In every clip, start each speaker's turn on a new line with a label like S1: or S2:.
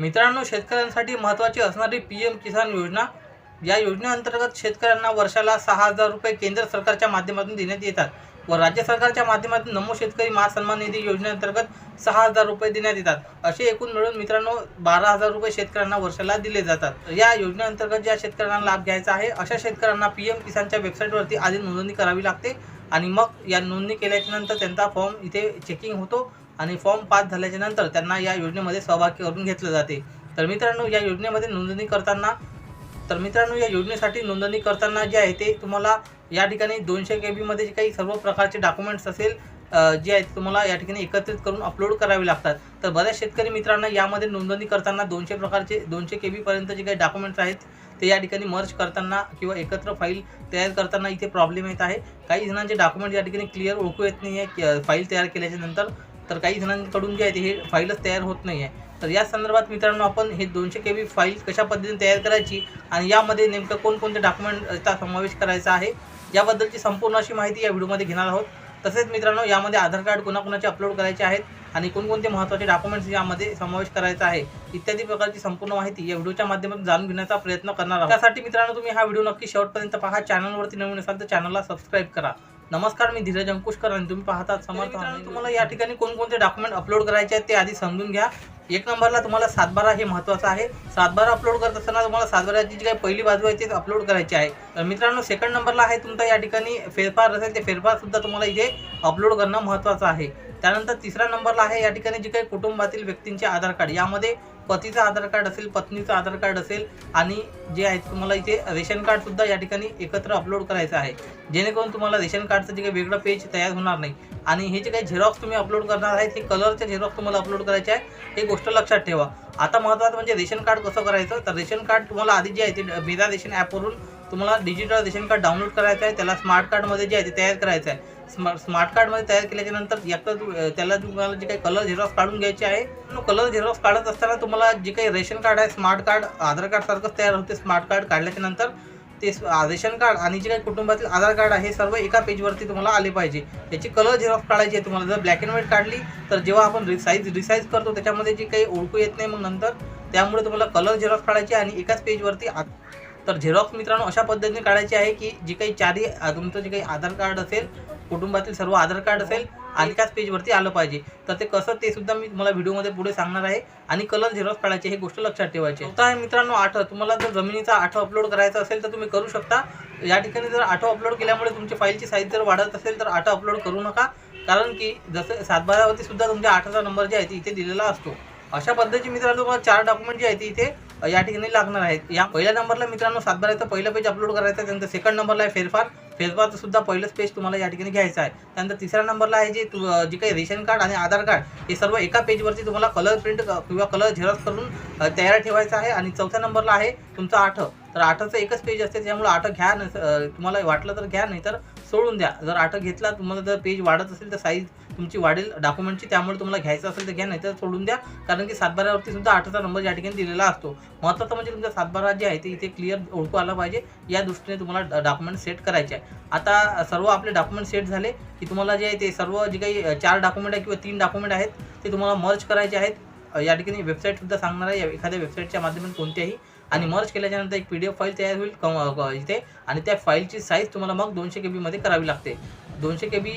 S1: मित्रांनो शेतकऱ्यांसाठी महत्त्वाची असणारी पी एम किसान योजना. या योजनेअंतर्गत शेतकऱ्यांना वर्षाला सहा हजार रुपये केंद्र सरकारच्या माध्यमातून देण्यात येतात व राज्य सरकारच्या माध्यमातून नमो शेतकरी महासन्मान निधी योजनेअंतर्गत सहा हजार रुपये देण्यात येतात. असे एकूण मिळून मित्रांनो बारा हजार रुपये शेतकऱ्यांना वर्षाला दिले जातात. या योजनेअंतर्गत ज्या शेतकऱ्यांना लाभ घ्यायचा आहे अशा शेतकऱ्यांना पी एम किसानच्या वेबसाईटवरती आधी नोंदणी करावी लागते आणि मग या नोंदणी केल्याच्यानंतर त्यांचा फॉर्म इथे चेकिंग होतो. आणि फॉर्म पास झाल्याच्यानंतर त्यांना या योजनेमध्ये सहभागी करून घेतलं जाते. तर मित्रांनो या योजनेमध्ये नोंदणी करताना तर मित्रांनो या योजनेसाठी नोंदणी करताना जे आहे ते तुम्हाला या ठिकाणी दोनशे के बीमध्ये जे काही सर्व प्रकारचे डॉक्युमेंट्स असेल जे आहेत तुम्हाला या ठिकाणी एकत्रित करून अपलोड करावे लागतात. तर बऱ्याच शेतकरी मित्रांना यामध्ये नोंदणी करताना दोनशे प्रकारचे दोनशे के बीपर्यंत जे काही डॉक्युमेंट्स आहेत ते या ठिकाणी मर्ज करताना किंवा एकत्र फाईल तयार करताना इथे प्रॉब्लेम येत आहे. काही जणांचे डॉक्युमेंट या ठिकाणी क्लिअर ओळखू येत नाही आहे फाईल तयार केल्याच्यानंतर तर काही जणांकडून जे आहे ते हे फाईलच तयार होत नाही आहे तर या संदर्भात मित्रांनो आपण हे दोनशे के बी फाईल कशा पद्धतीने तयार करायची आणि यामध्ये नेमकं कोणकोणते डॉक्युमेंटचा समावेश करायचा आहे याबद्दलची संपूर्ण अशी माहिती या व्हिडिओमध्ये घेणार आहोत. तसेच मित्रांनो यामध्ये आधार कार्ड कोणाकोणाचे अपलोड करायचे आहेत आणि कोणकोणते महत्त्वाचे डॉक्युमेंट्स यामध्ये समावेश करायचा आहे इत्यादी प्रकारची संपूर्ण माहिती या व्हिडिओच्या माध्यमातून जाणून घेण्याचा प्रयत्न करणार आहोत. त्यासाठी मित्रांनो तुम्ही हा व्हिडिओ नक्की शेवटपर्यंत पहा. चॅनलवरती नवीन असाल तर चॅनलला सबस्क्राईब करा. नमस्कार मी धीरज अंकुशकर आणि तुम्ही पाहतात समर्थ. तुम्हाला या ठिकाणी कोणकोणते डॉक्युमेंट अपलोड करायचे आहेत ते आधी समजून घ्या. एक नंबरला तुम्हाला सातबारा हे महत्त्वाचं आहे. सातबारा अपलोड करत असताना तुम्हाला सातबाराची जी काही पहिली बाजू आहे तेच अपलोड करायची आहे. तर मित्रांनो सेकंड नंबरला आहे तुमचा या ठिकाणी फेरफार असेल ते फेरफार सुद्धा तुम्हाला इथे अपलोड करणं महत्त्वाचं आहे. त्यानंतर तिसऱ्या नंबरला आहे या ठिकाणी जे काही कुटुंबातील व्यक्तींचे आधार कार्ड यामध्ये पतीचं आधार कार्ड असेल पत्नीचं आधार कार्ड असेल आणि जे आहे तुम्हाला इथे रेशन कार्डसुद्धा या ठिकाणी एकत्र अपलोड करायचं आहे. जेणेकरून तुम्हाला रेशन कार्डचं जे काही वेगळं पेज तयार होणार नाही. आणि हे जे काही झेरॉक्स तुम्ही अपलोड करणार आहे ते कलरचे झेरॉक्स तुम्हाला अपलोड करायचे आहे हे गोष्ट लक्षात ठेवा. आता महत्त्वाचं म्हणजे रेशन कार्ड कसं करायचं? तर रेशन कार्ड तुम्हाला आधी जे आहे ते मेधा रेशन ॲपवरून तुम्हाला डिजिटल रेशन कार्ड डाउनलोड करायचं आहे त्याला स्मार्ट कार्डमध्ये जे आहे ते तयार करायचं आहे. स्मार्ट स्मार्ट कार्डमध्ये तयार केल्याच्यानंतर त्याला तुम्हाला जे काही कलर झेरॉक्स काढून घ्यायचे आहे कलर झेरॉक्स काढत असताना तुम्हाला जे काही रेशन कार्ड आहे स्मार्ट कार्ड आधार कार्ड सारखंच तयार होते स्मार्ट कार्ड काढल्याच्या नंतर ते रेशन कार्ड आणि जे काही कुटुंबातील आधार कार्ड आहे सर्व एका पेजवरती तुम्हाला आले पाहिजे. त्याची कलर झेरॉक्स काढायची आहे तुम्हाला. जर ब्लॅक अँड व्हाईट काढली तर जेव्हा आपण रिसाईज रिसाईज करतो त्याच्यामध्ये जे काही ओळखू येत नाही मग नंतर त्यामुळे तुम्हाला कलर झेरॉक्स काढायची आणि एकाच पेजवरती आ- तर झेरॉक्स मित्रांनो अशा पद्धतीने काढायची आहे की जी काही चारही तुमचं जे काही आधार कार्ड असेल कुटुंबातील सर्व आधार कार्ड असेल आणि त्याच पेजवरती आलं पाहिजे. तर ते कसं ते सुद्धा मी तुम्हाला व्हिडिओमध्ये पुढे सांगणार आहे आणि कलर झेरॉक्स काढायचे हे गोष्ट लक्षात ठेवायची आहे. आता आहे मित्रांनो आठ. तुम्हाला जर जमिनीचा आठव अपलोड करायचा असेल तर तुम्ही करू शकता. या ठिकाणी जर आठव अपलोड केल्यामुळे तुमची फाईलची साईज जर वाढत असेल तर आठव अपलोड करू नका. कारण की जसं सातबारावरती सुद्धा तुमच्या आठाचा नंबर जे आहे ते इथे दिलेला असतो. अशा पद्धतीचे मित्रांनो तुम्हाला चार डॉक्युमेंट जे आहे ते इथे या ठिकाणी लागणार आहेत. या पहिल्या नंबरला मित्रांनो सातबाराचं पहिलं पेज अपलोड करायचं त्यानंतर सेकंड नंबरला आहे फेरफार. फेरफारचं सुद्धा पहिलंच पेज तुम्हाला या ठिकाणी घ्यायचं आहे. त्यानंतर तिसऱ्या नंबरला आहे जे तु- जे काही रेशन कार्ड आणि आधार कार्ड हे सर्व एका पेजवरती तुम्हाला कलर प्रिंट किंवा कलर झेरॉक्स करून तयार ठेवायचं आहे. आणि चौथ्या नंबरला आहे तुमचं आठ. तर आठाचं एकच पेज असते. त्यामुळे आठ घ्या नस- तुम्हाला वाटलं तर घ्या नाही तर सोडून द्या. जर आठ घेतला तुम्हाला जर पेज वाढत असेल तर साईज तुमची वाढेल. डॉक्युमेंटची त्यामुळे तुम्हाला घ्यायचं असेल तर घ्या नाही तर सोडून द्या. कारण की सातबारावरती सुद्धा आठचा नंबर या ठिकाणी दिलेला असतो. महत्त्वाचं म्हणजे तुमचा सातबारा जे आहे ते इथे क्लिअर ओळखू आला पाहिजे. या दृष्टीने तुम्हाला डॉक्युमेंट सेट करायचे आहे. आता सर्व आपले डॉक्युमेंट सेट झाले की तुम्हाला जे आहे ते सर्व जे काही चार डॉक्युमेंट आहे किंवा तीन डॉक्युमेंट आहेत ते तुम्हाला मर्ज करायचे आहेत. या ठिकाणी वेबसाईटसुद्धा सांगणार आहे. या- एखाद्या वेबसाईटच्या माध्यमातून कोणत्याही आणि मर्ज केल्याच्यानंतर एक पी डी एफ फाईल तयार होईल कम- क- इथे. आणि त्या फाईलची साईज तुम्हाला मग दोनशे के बीमध्ये करावी लागते. दोनशे के बी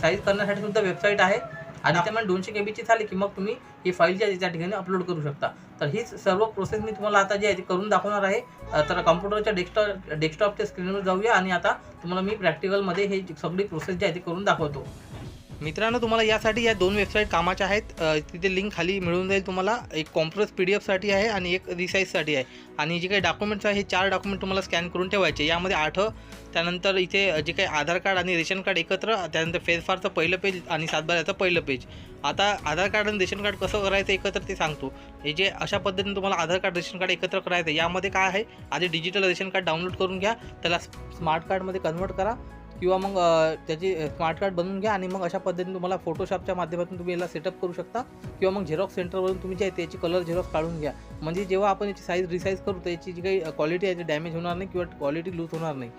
S1: साईज करण्यासाठी सुद्धा वेबसाईट आहे. आणि त्यामुळे दोनशे के बीची झाली की मग तुम्ही ही फाईल जी आहे त्या ठिकाणी अपलोड करू शकता. तर ही सर्व प्रोसेस मी तुम्हाला आता जी आहे ती करून दाखवणार आहे. तर कम्प्युटरच्या डेस्कटॉप डेस्कटॉपच्या स्क्रीनवर जाऊया आणि आता तुम्हाला मी प्रॅक्टिकलमध्ये हे सगळी प्रोसेस जी आहे ती करून दाखवतो. मित्रांनो तुम्हाला यासाठी या दोन वेबसाईट कामाच्या आहेत. तिथे लिंक खाली मिळून जाईल तुम्हाला. एक कॉम्प्रेस पी डी एफसाठी आहे आणि एक रिसाईजसाठी आहे. आणि जे काही डॉक्युमेंट्स आहे हे चार डॉक्युमेंट तुम्हाला स्कॅन करून ठेवायचे. यामध्ये आठ त्यानंतर इथे जे काही आधार कार्ड आणि रेशन कार्ड एकत्र त्यानंतर फेरफारचं पहिलं पेज आणि सातबाऱ्याचं पहिलं पेज आता आधार कार्ड आणि रेशन कार्ड कसं करायचं एकत्र ते सांगतो. हे जे अशा पद्धतीने तुम्हाला आधार कार्ड रेशन कार्ड एकत्र करायचं आहे. यामध्ये काय आहे? आधी डिजिटल रेशन कार्ड डाउनलोड करून घ्या. त्याला स्मार्ट कार्डमध्ये कन्वर्ट करा. किंवा मग त्याची स्मार्ट कार्ड बनवून घ्या आणि मग अशा पद्धतीने तुम्हाला फोटोशॉपच्या माध्यमातून तुम्ही याला सेटअप करू शकता किंवा मग झेरॉक्स सेंटरवरून तुम्ही जे आहे त्याची कलर झेरॉक्स काढून घ्या. म्हणजे जेव्हा आपण याची साईज रिसाईज करू तर याची जी काही क्वालिटी आहे ती डॅमेज होणार नाही किंवा क्वालिटी लूज होणार नाही.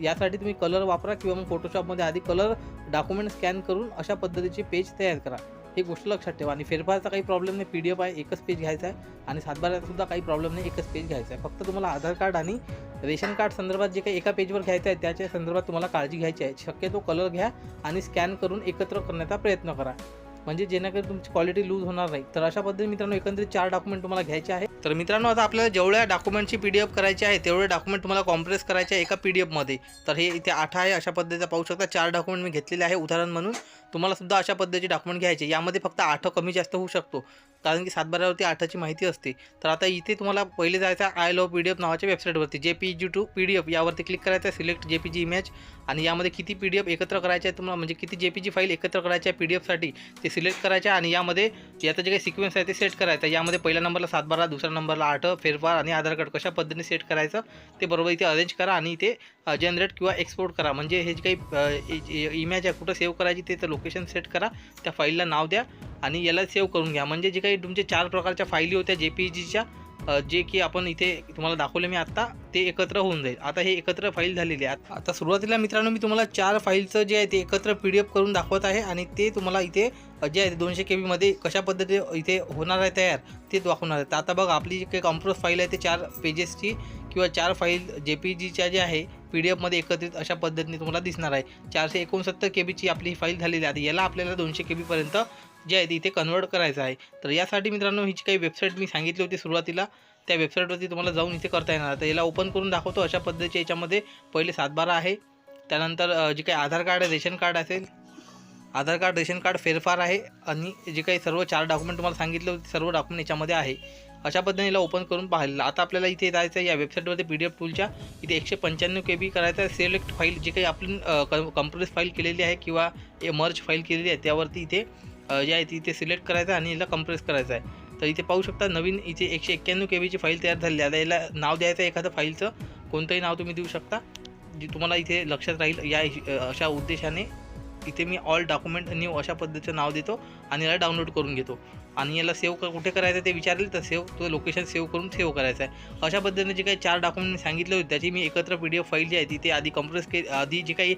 S1: यासाठी तुम्ही कलर वापरा किंवा मग फोटोशॉपमध्ये आधी कलर डॉक्युमेंट स्कॅन करून अशा पद्धतीचे पेज तयार करा. ही गोष्ट लक्षात ठेवा. आणि फेरफारचा काही प्रॉब्लेम नाही. पी डी एफ आहे एकच पेज घ्यायचा आहे. आणि सातबाऱ्याचा सुद्धा काही प्रॉब्लेम नाही एकच पेज घ्यायचा आहे. फक्त तुम्हाला आधार कार्ड आणि रेशन कार्ड संदर्भात जे काही एका पेजवर घ्यायचं आहे त्याच्या संदर्भात तुम्हाला काळजी घ्यायची आहे. शक्यतो कलर घ्या आणि स्कॅन करून एकत्र करण्याचा प्रयत्न करा. म्हणजे जेणेकरून तुमची क्वालिटी लूज होणार नाही. तर अशा पद्धतीने मित्रांनो एकंदरीत चार डॉक्युमेंट तुम्हाला घ्यायचे आहे तर मित्रांनो आता आपल्याला जेवढ्या डॉक्युमेंटची पी डी एफ करायची आहे तेवढे डॉक्युमेंट तुम्हाला कॉम्प्रेस करायचे आहे एका पी डी एफमध्ये तर हे इथे आठ आहे. अशा पद्धतीचा पाहू शकता. चार डॉक्युमेंट मी घेतलेले आहे उदाहरण म्हणून. तुम्हाला सुद्धा अशा पद्धतीचे डॉक्युमेंट घ्यायचे यामध्ये फक्त आठ कमी जास्त होऊ शकतो. कारण की सातबाऱ्यावरती आठाची माहिती असते. तर आता इथे तुम्हाला पहिले जायचं I love P D F नावाच्या वेबसाईटवरती J P G to P D F यावरती क्लिक करायचं आहे. सिलेक्ट जे पी जी इमेज आणि यामध्ये किती पी डी एफ एकत्र करायचे आहे तुम्हाला म्हणजे किती जे पी जी फाईल एकत्र करायची आहे पी डी एफसाठी ते सिलेक्ट करायचे आहे. आणि यामध्ये याचा जे काही सिक्वेन्स आहे ते सेट करायचं आहे. यामध्ये पहिल्या नंबरला सातबारा दुसऱ्या नंबरला आठ फेरफार आणि आधार कार्ड कशा पद्धतीने सेट करायचं ते बरोबर इथे अरेंज करा आणि इथे जनरेट किंवा एक्सपोर्ट करा. म्हणजे हे जे काही इमेज आहे कुठं सेव्ह करायची ते लोक लोकेशन सेट करा त्या फाईलला नाव द्या आणि याला सेव्ह करून घ्या. म्हणजे जे काही तुमचे चार प्रकारच्या फाईली होत्या जे पी जीच्या जे की आपण इथे तुम्हाला दाखवले मी आत्ता ते एकत्र होऊन जाईल. आता हे एकत्र फाईल झालेली आहे. आता सुरुवातीला मित्रांनो मी तुम्हाला चार फाईलचं जे आहे ते एकत्र पी डी एफ करून दाखवत आहे आणि ते तुम्हाला इथे जे आहे दोनशे के बीमध्ये कशा पद्धतीने इथे होणार आहे तयार ते दाखवणार आहे. तर आता बघा आपली जी काही कॉम्प्रोस फाईल आहे ते चार पेजेसची किंवा चार फाईल जे पी जीच्या जे आहे पी डी एफमध्ये एकत्रित अशा पद्धतीने तुम्हाला दिसणार आहे. चारशे एकोणसत्तर के बीची आपली ही फाईल झालेली आहे. याला आपल्याला दोनशे के बीपर्यंत जे आहे ते इथे कन्वर्ट करायचं आहे. तर यासाठी मित्रांनो ही जी काही वेबसाईट मी सांगितली होती सुरुवातीला. त्या वेबसाईटवरती तुम्हाला जाऊन इथे करता येणार. तर याला ओपन करून दाखवतो. अशा पद्धतीच्या याच्यामध्ये पहिले सातबारा आहे. त्यानंतर जे काही आधार कार्ड आहे रेशन कार्ड असेल आधार कार्ड रेशन कार्ड फेरफार आहे आणि जे काही सर्व चार डॉक्युमेंट तुम्हाला सांगितले होते सर्व डॉक्युमेंट याच्यामध्ये आहे. अशा पद्धतीने याला ओपन करून पाहिलं आता आपल्याला इथे जायचं आहे या वेबसाईटवरती पी डी एफ टूलच्या इथे एकशे पंच्याण्णव के बी करायचं आहे. सिलेक्ट फाईल जे काही आपण कम्प्रेस फाईल केलेली आहे किंवा मर्ज फाईल केलेली आहे त्यावरती इथे जे आहे ती इथे सिलेक्ट करायचं आहे आणि याला कम्प्रेस करायचं आहे. तर इथे पाहू शकता नवीन इथे एकशे एक्क्याण्णव के बीची फाईल तयार झाली आहे. आता याला नाव द्यायचं आहे एखादं फाईलचं कोणतंही नाव तुम्ही देऊ शकता. जे तुम्हाला इथे लक्षात राहील. या अशा उद्देशाने इथे मी ऑल डॉक्युमेंट न्यू अशा पद्धतीचं नाव देतो आणि याला डाउनलोड करून घेतो. आणि याला सेव्ह कुठे करायचं ते विचारेल तर सेव्ह तो लोकेशन सेव्ह करून सेव्ह करायचं आहे. अशा पद्धतीने जे काही चार डॉक्युमेंट सांगितले होते त्याची मी एकत्र पी डी एफ फाईल जी आहे ती ते आधी कम्प्रेस के आधी जी काही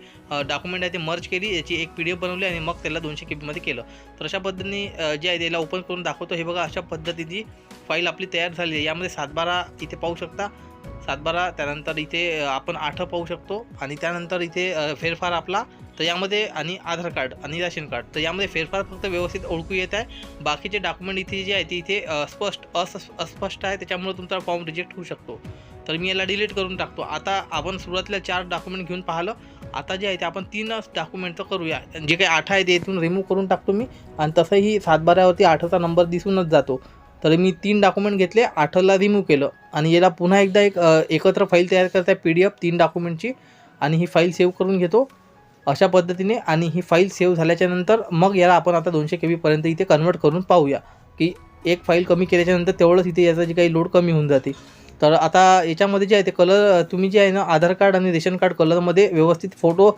S1: डॉक्युमेंट आहे ते मर्ज केली याची एक पी डी एफ बनवली आणि मग त्याला दोनशे के बीमध्ये केलं. तर अशा पद्धतीने जे आहे त्याला ओपन करून दाखवतो. हे बघा अशा पद्धतीची फाईल आपली तयार झाली आहे. यामध्ये सातबारा इथे पाहू शकता. सातबारा त्यानंतर इथे आपण आठ पाहू शकतो. आणि त्यानंतर इथे फेरफार आपला तर यामध्ये आणि आधार कार्ड आणि राशन कार्ड. तर यामध्ये फेरफार फक्त व्यवस्थित ओळखू येत आहे. बाकीचे डॉक्युमेंट इथे जे आहे ते इथे स्पष्ट अस अस्पष्ट आहे. त्याच्यामुळे तुमचा फॉर्म रिजेक्ट होऊ शकतो. तर मी याला डिलीट करून टाकतो. आता आपण सुरुवातीला चार डॉक्युमेंट घेऊन पाहिलं. आता जे आहे ते आपण तीनच डॉक्युमेंटचं करूया. जे काही आठ आहे ते इथून रिमूव्ह करून टाकतो मी. आणि तसंही सातबाऱ्यावरती आठचा नंबर दिसूनच जातो. तर मी तीन डॉक्युमेंट घेतले आठला रिमूव्ह केलं. आणि याला पुन्हा एकदा एक एकत्र फाईल तयार करताय पी डी एफ तीन डॉक्युमेंटची आणि ही फाईल सेव्ह करून घेतो. अशा पद्धतीने आणि ही फाईल सेव्ह झाल्याच्यानंतर मग याला आपण आता दोनशे के बीपर्यंत इथे कन्वर्ट करून पाहूया. की एक फाईल कमी केल्याच्यानंतर तेवढंच इथे याचा जी काही लोड कमी होऊन जाते. तर आता याच्यामध्ये जे आहे ते कलर तुम्ही जे आहे ना आधार कार्ड आणि रेशन कार्ड कलरमध्ये व्यवस्थित फोटो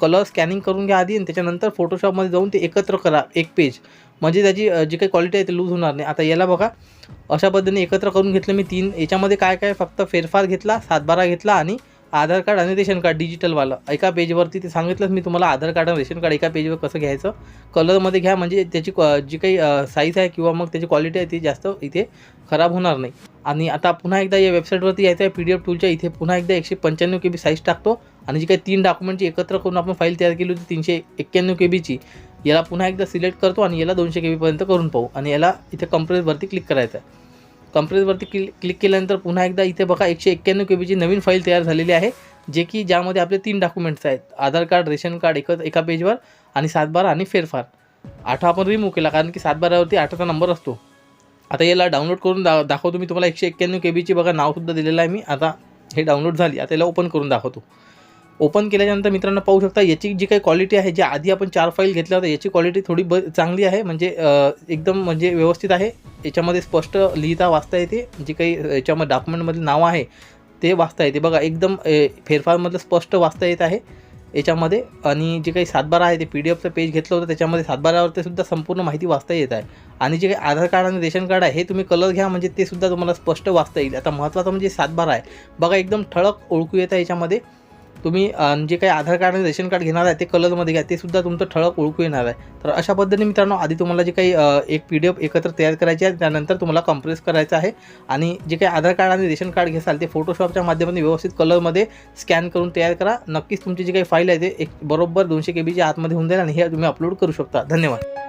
S1: कलर स्कॅनिंग करून घ्या आधी आणि त्याच्यानंतर फोटोशॉपमध्ये जाऊन ते एकत्र करा एक पेज म्हणजे त्याची जी काही क्वालिटी आहे ती लूज होणार नाही. आता याला बघा अशा पद्धतीने एकत्र करून घेतलं मी तीन याच्यामध्ये काय काय फक्त फेरफार घेतला सातबारा घेतला आणि आधार कार्ड आणि रेशन कार्ड डिजिटलवालं एका पेजवरती ते सांगितलंच मी तुम्हाला आधार कार्ड आणि रेशन कार्ड एका पेजवर कसं घ्यायचं. कलरमध्ये घ्या म्हणजे त्याची क्वा- जी काही साईज आहे किंवा मग त्याची क्वालिटी आहे ती जास्त इथे खराब होणार नाही. आणि आता पुन्हा एकदा या वेबसाईटवरती यायचं आहे पी डी एफ टूलच्या इथे पुन्हा एकदा एकशे पंच्याण्णव के बी साईज टाकतो. आणि जी काही तीन डॉक्युमेंटची एकत्र करून आपण फाईल तयार केली होती तीनशे एक्क्याण्णव के बीची याला पुन्हा एकदा सिलेक्ट करतो आणि याला दोनशे के बीपर्यंत करून पाहू. आणि याला इथे कंप्रेसवरती क्लिक करायचं आहे कंप्रेसवरती क्लिक क्लिक केल्यानंतर पुन्हा एकदा इथे बघा एकशे एक्क्याण्णव के बीची नवीन फाईल तयार झालेली आहे जे की ज्यामध्ये आपले तीन डॉक्युमेंट्स आहेत. आधार कार्ड रेशन कार्ड एकच एका पेजवर आणि सातबारा आणि फेरफार. आठवा आपण रिमूव्ह केला कारण की सातबारावरती आठचा नंबर असतो. आता याला डाउनलोड करून दा दाखवतो मी तुम्हाला एकशे एक्क्याण्णव के बीची बघा नावसुद्धा दिलेलं आहे मी. आता हे डाउनलोड झाली आता याला ओपन करून दाखवतो. ओपन केल्यानंतर मित्रांनो पाहू शकता याची जी काही क्वालिटी आहे जी आधी आपण चार फाईल घेतल्या होत्या याची क्वालिटी थोडी ब चांगली आहे. म्हणजे एकदम म्हणजे व्यवस्थित आहे. याच्यामध्ये स्पष्ट लिहिता वाचता येते. जे काही याच्यामध्ये डॉक्युमेंटमधलं नाव आहे ते वाचता येते. बघा एकदम ए, फेरफारमधलं स्पष्ट वाचता येत आहे. याच्यामध्ये आणि जे काही सातबारा आहे ते पी डी एफचं पेज घेतलं होतं त्याच्यामध्ये सातबारावरती सुद्धा संपूर्ण माहिती वाचता येत आहे. आणि जे काही आधार कार्ड आणि रेशन कार्ड आहे हे तुम्ही कलर घ्या म्हणजे ते सुद्धा तुम्हाला स्पष्ट वाचता येईल. आता महत्त्वाचं म्हणजे सातबारा आहे. बघा एकदम ठळक ओळखू येतं आहे याच्यामध्ये. तुम्ही जे काही आधार कार्ड आणि रेशन कार्ड घेणार आहे ते कलरमध्ये घ्या ते सुद्धा तुमचं ठळक ओळखू येणार आहे. तर अशा पद्धतीने मित्रांनो आधी तुम्हाला जे काही एक पी डी एफ एकत्र तयार करायची आहे त्यानंतर तुम्हाला कम्प्रेस करायचं आहे आणि जे काही आधार कार्ड आणि रेशन कार्ड घेसाल ते फोटोशॉपच्या माध्यमातून व्यवस्थित कलरमध्ये स्कॅन करून तयार करा. नक्कीच तुमची जी काही फाईल आहे ते एक बरोबर दोनशे के बीच्या आतमध्ये होऊन जाईल आणि हे तुम्ही अपलोड करू शकता. धन्यवाद.